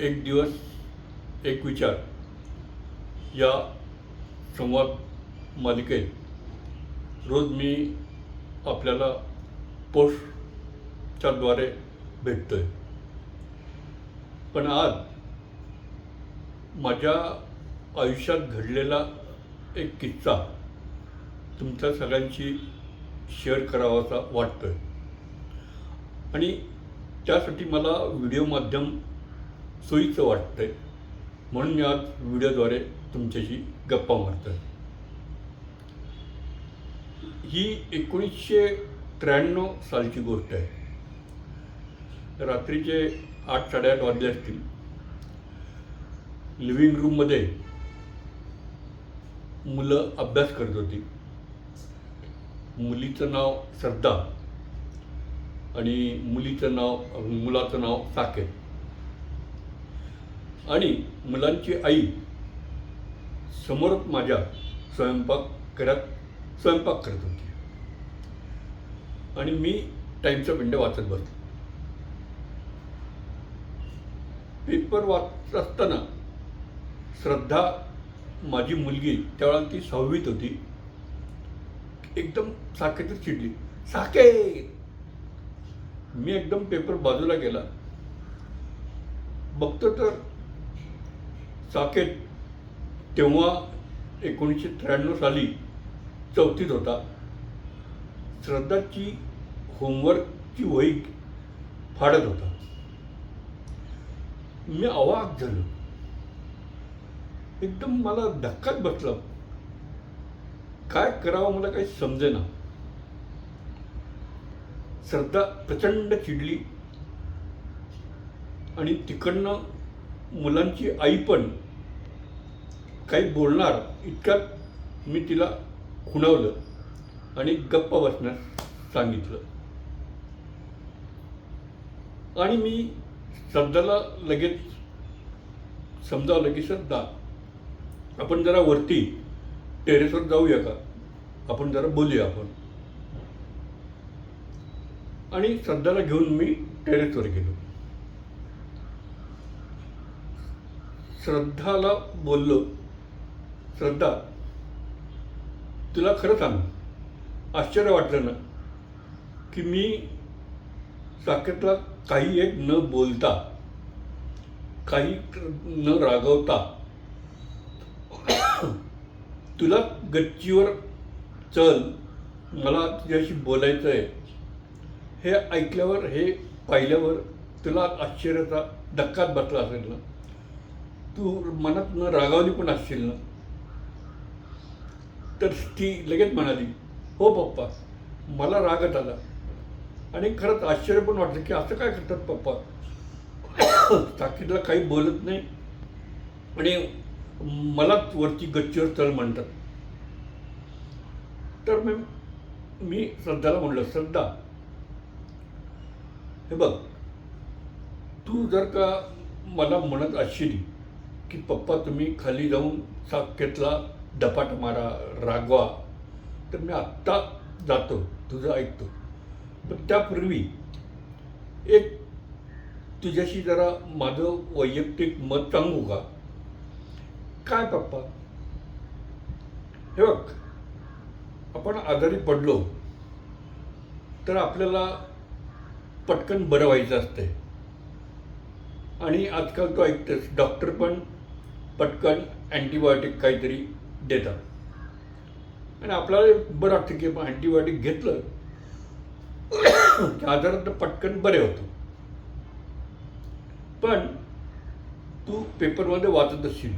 एक दिवस एक विचार. या संवाद मालिकेत रोज मी आपल्याला पोस्टच्याद्वारे भेटतो आहे पण आज माझ्या आयुष्यात घडलेला एक किस्सा तुमच्या सगळ्यांशी शेअर करावासा वाटतो आहे आणि त्यासाठी मला व्हिडिओ माध्यम सोयीचं वाटतं आहे म्हणून मी आज व्हिडिओद्वारे तुमच्याशी गप्पा मारतो आहे ही एकोणीसशे त्र्याण्णव सालची गोष्ट आहे. रात्रीचे आठ साडेआठ वाजले असतील. लिव्हिंग रूममध्ये मुलं अभ्यास करत होती. मुलीचं नाव श्रद्धा आणि मुलीचं नाव मुलाचं नाव साकेत. आणि मुलांची आई समोरच माझ्या स्वयंपाक करत स्वयंपाक करत होती. आणि मी टाईमचं विंडो वाचत बसलो. पेपर वाचत असताना श्रद्धा माझी मुलगी त्यावेळेला ती सहावीत होती एकदम साखेतच चिडली. साखे मी एकदम पेपर बाजूला गेला. बघतो तर साकेत तेव्हा एकोणीसशे त्र्याण्णव साली चौथीत होता. श्रद्धाची होमवर्कची वही फाडत होता. मी अवाक झालो. एकदम मला धक्काच बसला. काय करावं मला काही समजेना. श्रद्धा प्रचंड चिडली आणि तिकडनं मुलांची आई पण काही बोलणार इतक्यात मी तिला खुणावलं आणि गप्पा बसण्यास सांगितलं. आणि मी श्रद्धाला लगेच समजावलं की श्रद्धा. आपण जरा वरती टेरेसवर जाऊया का? आपण जरा बोलूया आपण. आणि श्रद्धाला घेऊन मी टेरेसवर गेलो. श्रद्धाला बोललो. श्रद्धा तुला खरं सांग आश्चर्य वाटलं ना की मी साकेतला काही एक न बोलता काही न रागवता तुला गच्चीवर चल मला तुझ्याशी बोलायचं आहे हे ऐकल्यावर हे पाहिल्यावर तुला आश्चर्याचा धक्काच बसला असेल ना. तू मनात न रागावली पण असशील ना? तर ती लगेच म्हणाली हो पप्पा मला रागत आला. आणि खरंच आश्चर्य पण वाटलं की असं काय करतात पप्पा? ताकीदला काही बोलत नाही आणि मलाच वरती गच्चीवर चल म्हणतात. तर मी मी श्रद्धाला म्हणलं श्रद्धा हे बघ तू जर का मला म्हणत असशील की पप्पा तुम्ही खाली जाऊन साकेतला डपाट मारा रागवा. तर मी आत्ता जातो तुझं ऐकतो. पण त्यापूर्वी एक तुझ्याशी जरा माझं वैयक्तिक मत सांगू का? काय पप्पा? हे बघ आपण आजारी पडलो तर आपल्याला पटकन बरं व्हायचं असते आणि आजकाल तो ऐकतेस डॉक्टर पण पटकन अँटीबायोटिक काहीतरी देतात. आणि आपल्याला बरं वाटतं की अँटीबायोटिक घेतलं की आजारात पटकन बरे होतो. पण तू पेपरमध्ये वाचत असशील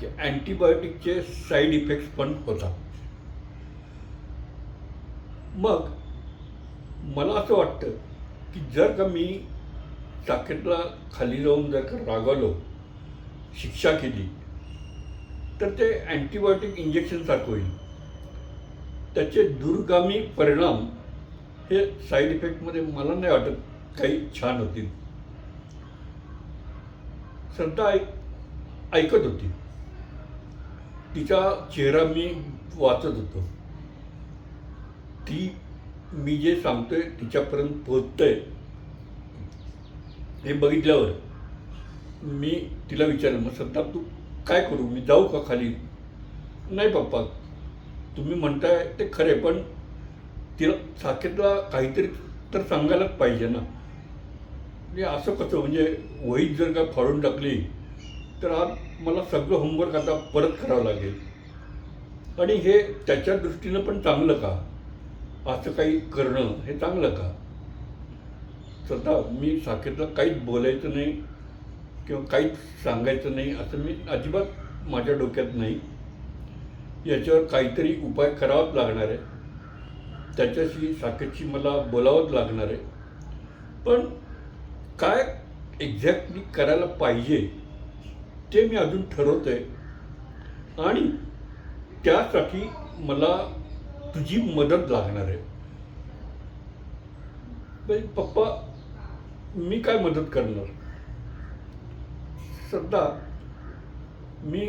की अँटीबायोटिकचे साईड इफेक्ट्स पण होतात. मग मला असं वाटतं की जर का मी साकेतला खाली जाऊन जर का रागावलो शिक्षा केली तर ते अँटीबायोटिक इंजेक्शनसारखं होईल. त्याचे दूरगामी परिणाम हे साईड इफेक्टमध्ये मला नाही वाटत काही छान होतील. श्रद्धा ऐक ऐकत होती. तिचा चेहरा मी वाचत होतो. ती मी जे सांगतोय तिच्यापर्यंत पोहोचतंय हे बघितल्यावर मी तिला विचारलं मग सध्या तू काय करू? मी जाऊ का खाली? नाही पप्पा. तुम्ही म्हणताय ते खरे पण तिला साकेतला काहीतरी तर सांगायलाच पाहिजे ना. म्हणजे असं कसं म्हणजे वहीत जर का फाडून टाकली तर आज मला सगळं होमवर्क आता परत करावं लागेल. आणि हे त्याच्या दृष्टीनं पण चांगलं का? असं काही करणं हे चांगलं का? स्वतः मी साकेतला काहीच बोलायचं नाही. किंवा काहीच सांगायचं नाही असं मी अजिबात माझ्या डोक्यात नाही. याच्यावर काहीतरी उपाय करावाच लागणार आहे. त्याच्याशी साकेतशी मला बोलावंच लागणार आहे. पण काय एक्झॅक्टली करायला पाहिजे ते मी अजून ठरवतो आहे आणि त्यासाठी मला तुझी मदत लागणार आहे. म्हणजे पप्पा मी काय मदत करणार? सध्या मी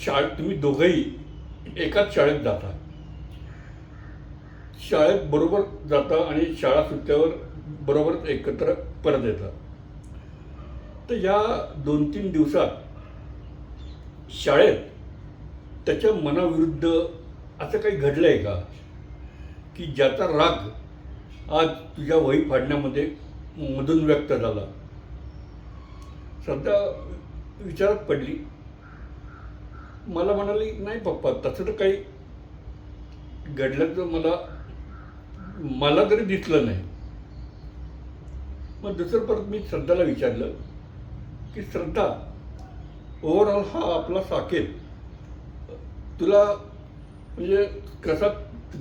शाळेत तुम्ही दोघंही एकाच शाळेत जाता. शाळेत बरोबर जाता आणि शाळा सुटल्यावर बरोबर एकत्र परत येतात तर या दोन तीन दिवसात शाळेत त्याच्या मनाविरुद्ध असं काही घडलं आहे का? की ज्याचा राग आज तुझ्या वही फाडण्यामध्ये मधून व्यक्त झाला. सध्या विचारात पडली. मला म्हणाली नाही पप्पा तसं तर काही घडल्याचं मला मला तरी दिसलं नाही. मग दुसरं परत मी श्रद्धाला विचारलं की श्रद्धा ओव्हरऑल हा आपला साकेत. तुला म्हणजे कसा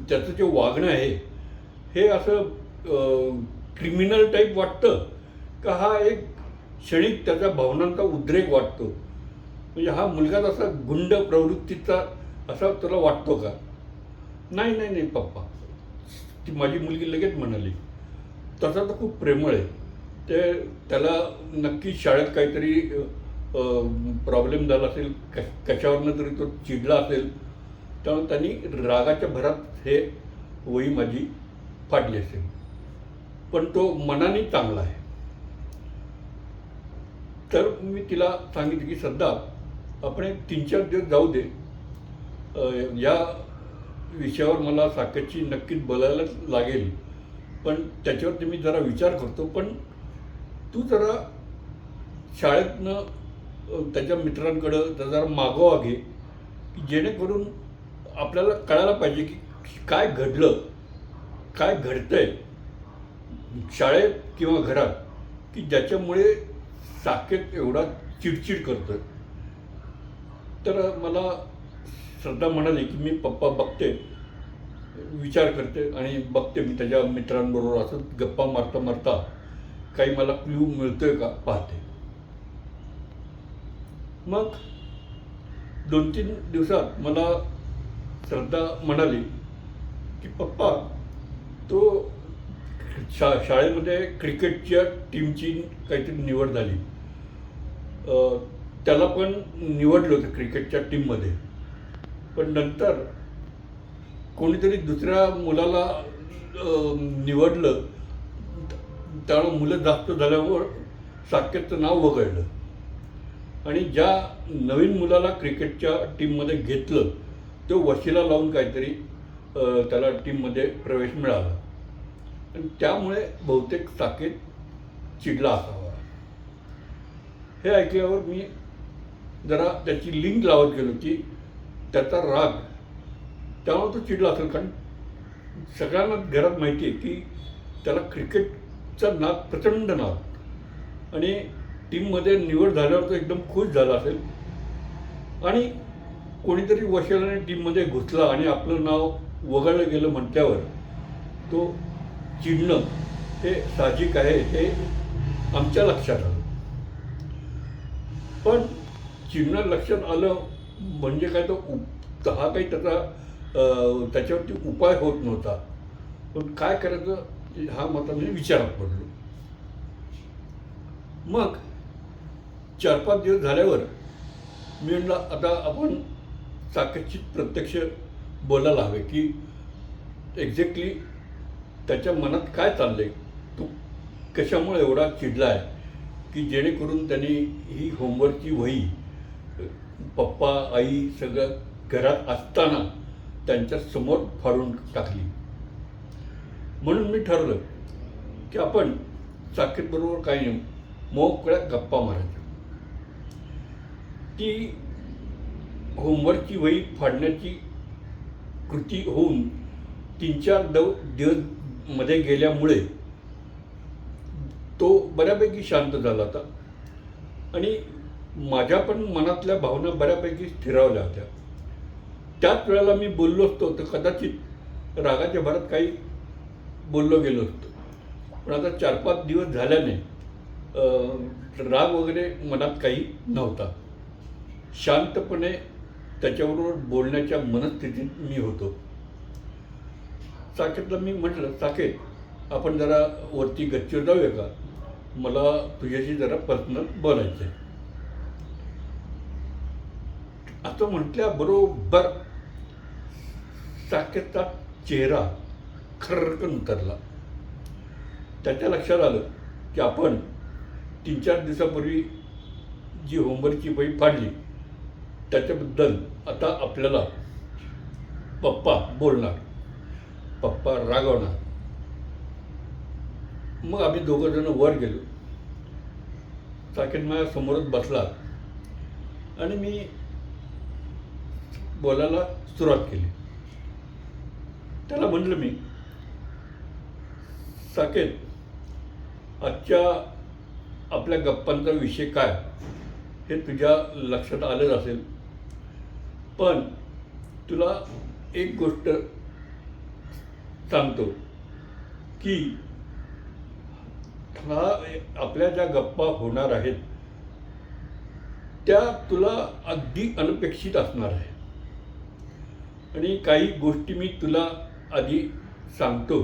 त्याचं जे वागणं आहे हे असं क्रिमिनल टाईप वाटतं? का हा एक क्षणिक त्याच्या भावनांचा उद्रेक वाटतो. म्हणजे हा मुलगा असा गुंड प्रवृत्तीचा असा तुला वाटतो का? नाही नाही नाही पप्पा. ती माझी मुलगी लगेच म्हणाली तसा तर खूप प्रेमळ आहे. ते त्याला नक्की शाळेत काहीतरी प्रॉब्लेम झाला असेल क कशावरनं तरी तो चिडला असेल त्यामुळे त्यांनी रागाच्या भरात हे वही माझी फाटली असेल. पण तो मनाने चांगला आहे. तर मी तिला सांगितलं की सध्या आपण एक तीन चार दिवस जाऊ दे. या विषयावर मला साकेतची नक्कीच बोलायला लागेल. पण त्याच्यावरती मी जरा विचार करतो. पण तू जरा शाळेतनं त्याच्या मित्रांकडं तर जरा मागोवा घे की जेणेकरून आपल्याला कळायला पाहिजे की काय घडलं काय घडतंय शाळेत किंवा घरात की ज्याच्यामुळे साकेत एवढा चिडचिड करतोय. तर मला श्रद्धा म्हणाली की मी पप्पा बघते विचार करते आणि बघते मी त्याच्या मित्रांबरोबर असं गप्पा मारता मारता काही मला क्ल्यू मिळतोय का पाहते. मग दोन तीन दिवसात मला श्रद्धा म्हणाली की पप्पा तो शा शाळेमध्ये क्रिकेटच्या टीमची काहीतरी निवड झाली. त्याला पण निवडलं होतं क्रिकेटच्या टीममध्ये. पण नंतर कोणीतरी दुसऱ्या मुलाला निवडलं. त्यामुळे मुलं जास्त झाल्यामुळं साकेतचं नाव वगळलं. आणि ज्या नवीन मुलाला क्रिकेटच्या टीममध्ये घेतलं तो वशिला लावून काहीतरी त्याला टीममध्ये प्रवेश मिळाला. त्यामुळे बहुतेक साकेत चिडला असावा. हे ऐकल्यावर मी जरा त्याची लिंक लावत गेलो की त्याचा राग त्यामुळे तो चिडला असेल. कारण सगळ्यांना घरात माहिती आहे की त्याला क्रिकेटचा नाद प्रचंड नाद. आणि टीममध्ये निवड झाल्यावर तो एकदम खुश झाला असेल. आणि कोणीतरी वशिलाने टीममध्ये घुसला आणि आपलं नाव वगळलं गेलं म्हटल्यावर तो चिडणं हे साहजिक आहे हे आमच्या लक्षात आलं. पण चिडणं लक्षात आलं म्हणजे काय तो उप हा काही त्याचा त्याच्यावरती उपाय होत नव्हता. पण काय करायचं हा मात्र मी विचारात पडलो. मग चार पाच दिवस झाल्यावर मी म्हणलं आता आपण साकेतची प्रत्यक्ष बोलायला हवे की एक्झॅक्टली त्याच्या मनात काय चाललंय? तो कशामुळे एवढा चिडला आहे की जेणेकरून त्यांनी ही होमवर्कची वही पप्पा आई सगळं घरात असताना त्यांच्यासमोर फाडून टाकली. म्हणून मी ठरलं की आपण साकेतबरोबर काही नाही मोकळ्या गप्पा मारायच्या. ती होमवर्कची वही फाडण्याची कृती होऊन तीन चार दव दिवस मध्ये गेल्यामुळे तो बऱ्यापैकी शांत झाला होता. आणि माझ्या पण मनातल्या भावना बऱ्यापैकी स्थिरावल्या होत्या. त्याच वेळेला मी बोललो असतो तर कदाचित रागाच्या भरात काही बोललो गेलो असतो. पण आता चार पाच दिवस झाल्याने राग वगैरे मनात काही नव्हता. शांतपणे त्याच्याबरोबर बोलण्याच्या मनस्थितीत मी होतो. साकेतला मी म्हटलं साकेत आपण जरा वरती गच्चीवर जाऊया का? मला तुझ्याशी जरा पर्सनल बोलायचं आहे असं म्हटल्याबरोबर साकेतचा चेहरा खरकन उतरला. त्याच्या लक्षात आलं की आपण तीन चार दिवसापूर्वी जी होमवर्कची वही फाडली त्याच्याबद्दल आता आपल्याला पप्पा बोलणार. पप्पा रागवणार. मग आम्ही दोघं जण वर गेलो. साकेत माझ्या समोरच बसला. आणि मी बोलायला सुरुवात केली. त्याला म्हटलं मी साकेत आजच्या आपल्या गप्पांचा विषय काय? हे तुझ्या लक्षात आलंच असेल. पण तुला एक गोष्ट सांगतो की हा आपल्या ज्या गप्पा होणार आहेत त्या तुला अगदी अनपेक्षित असणार आहे आणि काही गोष्टी मी तुला आधी सांगतो.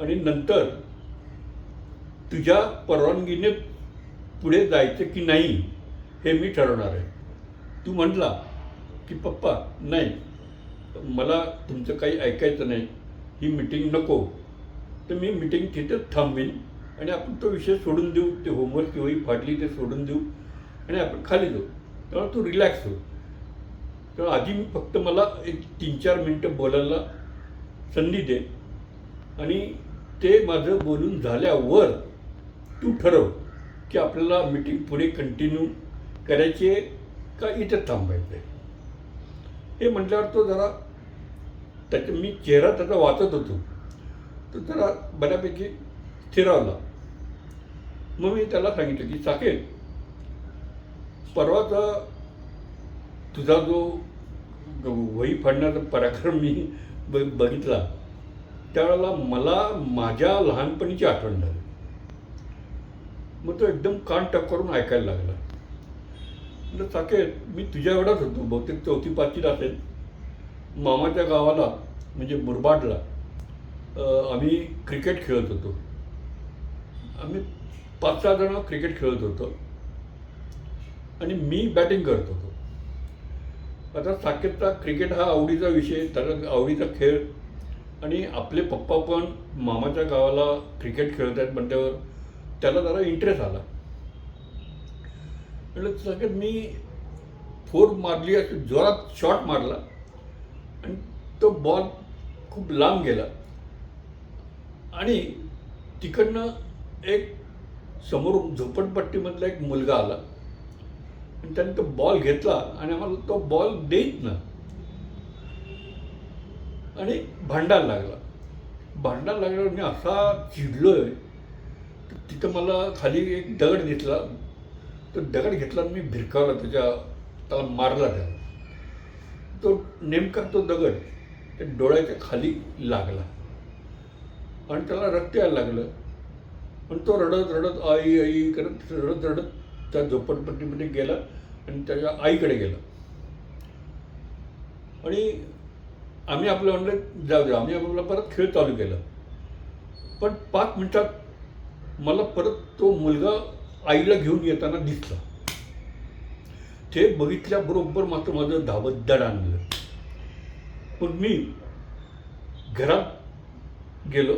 आणि नंतर तुझ्या परवानगीने पुढे जायचं की नाही हे मी ठरवणार आहे. तू म्हटला की पप्पा नाही मला तुमचं काही ऐकायचं नाही. ही मिटिंग नको. तर मी मिटिंग तिथेच थांबवीन आणि आपण तो विषय सोडून देऊ. ते होमवर्क किंवा फाटली ते सोडून देऊ. आणि आपण खाली जाऊ. तेव्हा तो रिलॅक्स हो. तेव्हा आधी मी फक्त मला एक तीन चार मिनटं बोलायला संधी दे. आणि ते माझं बोलून झाल्यावर तू ठरव की आपल्याला मीटिंग पुढे कंटिन्यू करायची आहे का इथं थांबायचं आहे हे म्हटल्यावर तो जरा त्याचे मी चेहरा त्याचा वाचत होतो. तो त्याला बऱ्यापैकी स्थिरावला. मग मी त्याला सांगितलं की साकेत परवाचा तुझा जो वही फाडण्याचा पराक्रम मी ब बघितला त्यावेळेला मला माझ्या लहानपणीची आठवण झाली. मग तो एकदम कान टक्करून ऐकायला लागला. म्हणजे साकेत मी तुझ्या एवढाच होतो बहुतेक चौथी पाचवीत असेल. मामाच्या गावाला म्हणजे मुरबाडला आम्ही क्रिकेट खेळत होतो. आम्ही पाच सहा जण क्रिकेट खेळत होतो. आणि मी बॅटिंग करत होतो. आता साकेतचा क्रिकेट हा आवडीचा विषय त्याचा आवडीचा खेळ. आणि आपले पप्पा पण मामाच्या गावाला क्रिकेट खेळत आहेत म्हटल्यावर त्याला जरा इंटरेस्ट आला. म्हटलं साकेत मी फोर मारली अशी जोरात शॉट मारला. आणि तो बॉल खूप लांब गेला. आणि तिकडनं एक समोर झोपडपट्टीमधला एक मुलगा आला. आणि त्याने तो बॉल घेतला आणि आम्हाला तो बॉल देत ना. आणि भांडायला लागला. भांडायला लागल्यावर मी असा चिडलोय तर तिथं मला खाली एक दगड घेतला. तो दगड घेतला आणि मी भिरकावला त्याच्या त्याला मारला त्याला तो नेमका तो दगड त्या डोळ्याच्या खाली लागला. आणि त्याला रक्त यायला लागलं. पण तो रडत रडत आई आई करत रडत रडत त्या झोपडपट्टीमध्ये गेला आणि त्याच्या आईकडे गेला. आणि आम्ही आपलं म्हणलं जाऊ द्या आम्ही आपला परत खेळ चालू केला. पण पाच मिनटात मला परत तो मुलगा आईला घेऊन येताना दिसला. ते बघितल्याबरोबर मात्र माझं धावत दड आणलं पण मी घरात गेलो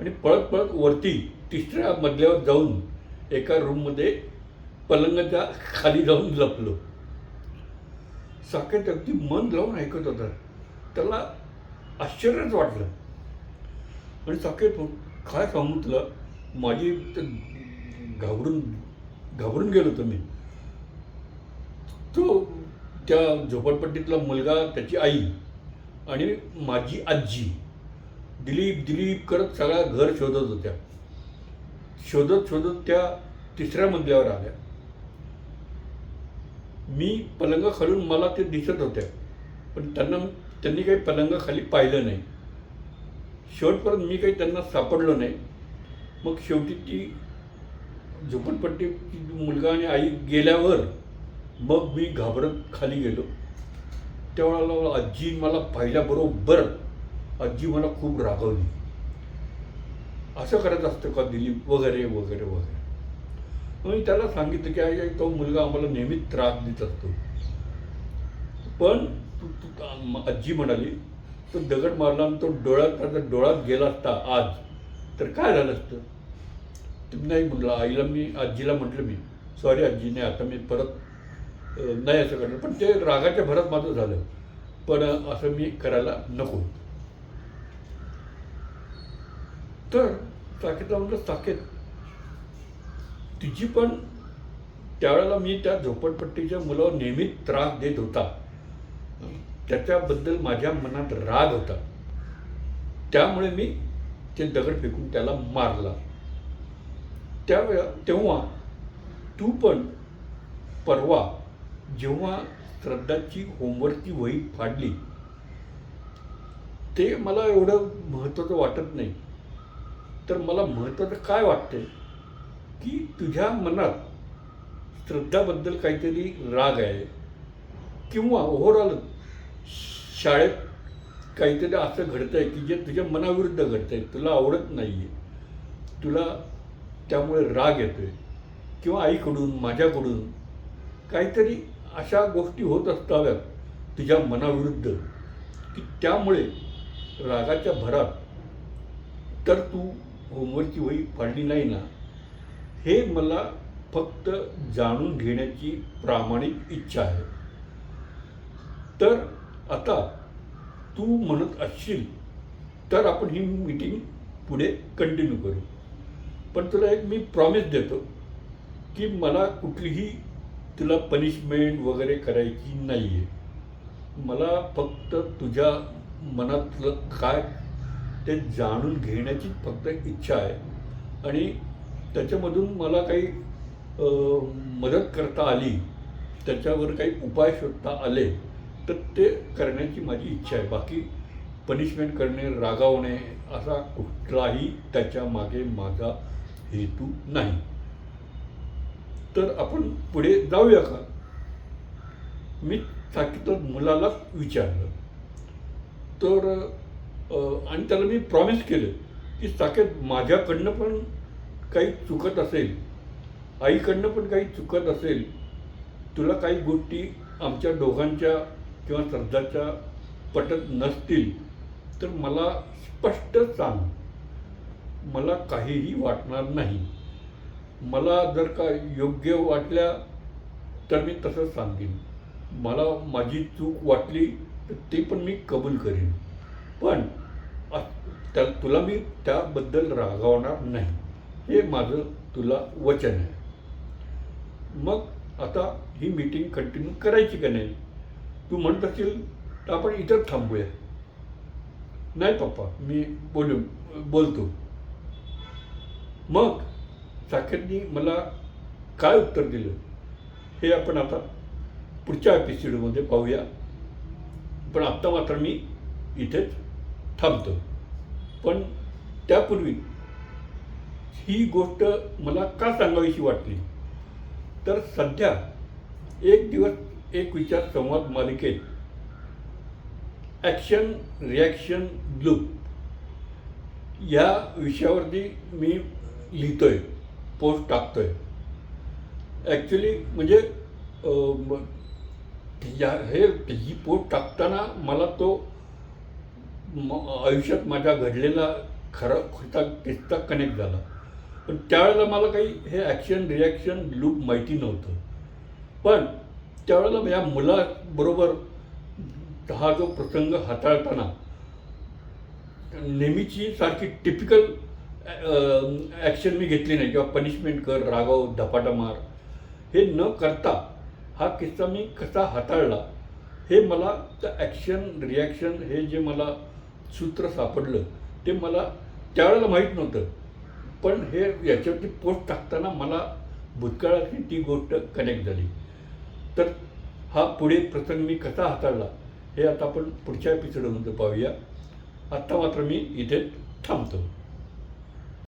आणि पळत पळत वरती तिसऱ्या मजल्यावर जाऊन एका रूममध्ये पलंगाच्या खाली जाऊन लपलो. साकेत अगदी मन लावून ऐकत होता. त्याला आश्चर्यच वाटलं. आणि साकेत काय सांगितलं? माझी घाबरून घाबरून गेलो होतो मी. तो त्या झोपडपट्टीतला मुलगा त्याची आई आणि माझी आजी दिलीप दिलीप करत सगळ्या घर शोधत होत्या. शोधत शोधत त्या तिसऱ्या मजल्यावर आल्या. मी पलंग खालून मला ते दिसत होत्या पण त्यांना त्यांनी काही पलंग खाली पाहिलं नाही. शेवटपर्यंत मी काही त्यांना सापडलो नाही. मग शेवटी ती झोपडपट्टी मुलगा आणि आई गेल्यावर मग मी घाबरत खाली गेलो. त्यावेळेला आजी मला पाहिल्याबरोबर आजी मला खूप रागवली. असं करत असतं का दिलीप? वगैरे वगैरे वगैरे. मग मी त्याला सांगितलं की आई तो मुलगा आम्हाला नेहमीच त्रास देत असतो. पण तू आजी म्हणाली तो दगड मारला तो डोळ्यात त्याचा डोळ्यात गेला असता आज. तर काय झालं असतं? तुम्ही नाही म्हटलं आईला मी आजीला म्हटलं मी सॉरी आजीने आता मी परत नाही असं करणार. पण ते रागाच्या भरात माझं झालं. पण असं मी करायला नको. तर साकेतला म्हटलं साकेत तिची पण त्यावेळेला मी त्या झोपडपट्टीच्या मुलावर नेहमीच त्रास देत होता. त्याच्याबद्दल माझ्या मनात राग होता. त्यामुळे मी ते दगड फेकून त्याला मारला. त्यावेळा तेव्हा तू पण परवा जेव्हा श्रद्धाची होमवर्कची वही फाडली ते मला एवढं महत्त्वाचं वाटत नाही. तर मला महत्त्वाचं काय वाटतंय? की तुझ्या मनात श्रद्धाबद्दल काहीतरी राग आहे किंवा ओव्हरऑल शाळेत काहीतरी असं घडतं आहे की जे तुझ्या मनाविरुद्ध घडतं आहे तुला आवडत नाही आहे तुला त्यामुळे राग येतो आहे किंवा आईकडून माझ्याकडून काहीतरी अशा गोष्टी होत असाव्यात तुझ्या मनाविरुद्ध की त्यामुळे रागाच्या भरात तर तू होमवर्कची वही फाडली नाही ना? हे मला फक्त जाणून घेण्याची प्रामाणिक इच्छा आहे. तर आता तू म्हणत असशील तर आपण ही मीटिंग पुढे कंटिन्यू करू. पण तुला एक मी प्रॉमिस देतो की मला कुठलीही तुला पनिशमेंट वगैरे करायची नाही आहे मला फक्त तुझ्या मनातलं काय ते जाणून घेण्याची फक्त इच्छा आहे. आणि त्याच्यामधून मला काही मदत करता आली त्याच्यावर काही उपाय शोधता आले तर ते करण्याची माझी इच्छा आहे. बाकी पनिशमेंट करणे रागावणे असा कुठलाही त्याच्यामागे माझा हेतू नाही. तर आपण पुढे जाऊया का? मी साकीचं मुलाला विचारलं. तर आणि त्याला मी प्रॉमिस केलं की साकेत माझ्याकडनं पण काही चुकत असेल आईकडनं पण काही चुकत असेल तुला काही गोष्टी आमच्या दोघांच्या किंवा श्रद्धाच्या पटत नसतील तर मला स्पष्ट सांग. मला काहीही वाटणार नाही. मला जर का योग्य वाटल्या तर मी तसंच सांगेन. मला माझी चूक वाटली तर ते पण मी कबूल करेन. पण आ- त्या तुला मी त्याबद्दल रागावणार नाही. हे माझं तुला वचन आहे. मग आता ही मीटिंग कंटिन्यू करायची का नाही? तू म्हणत असेल तर आपण इथं थांबूया. नाही पप्पा मी बोलू बोलतो. मग चाकरनी मला काय उत्तर दिलं? हे आपण आता पुढच्या एपिसोडमध्ये पाहूया. पण आत्ता मात्र मी इथेच थांबतो. पण त्यापूर्वी ही गोष्ट मला का सांगावीशी वाटली? तर सध्या एक दिवस एक विचार संवाद मालिकेत. ॲक्शन रिॲक्शन ब्लू या विषयावरती मी लिहितो आहे पोस्ट टाकतोय. ॲक्च्युली म्हणजे या हे ही पोस्ट टाकताना मला तो म- आयुष्यात माझ्या घडलेला खरा खोटा किस्सा कनेक्ट झाला. पण त्यावेळेला मला काही हे ॲक्शन रिॲक्शन लूप माहिती नव्हतं. पण त्यावेळेला या मुलाबरोबर हा जो प्रसंग हाताळताना नेहमीची सारखी टिपिकल ॲक्शन मी घेतली नाही. किंवा पनिशमेंट कर रागव धपाटा मार. हे न करता हा किस्सा मी कसा हाताळला हे मला त्या ॲक्शन रिॲक्शन हे जे मला सूत्र सापडलं ते मला त्यावेळेला माहीत नव्हतं. पण हे याच्यावरती पोस्ट टाकताना मला भूतकाळातली ती गोष्ट कनेक्ट झाली. तर हा पुढे प्रसंग मी कसा हाताळला हे आता आपण पुढच्या एपिसोडमध्ये पाहूया. आत्ता मात्र मी इथे थांबतो.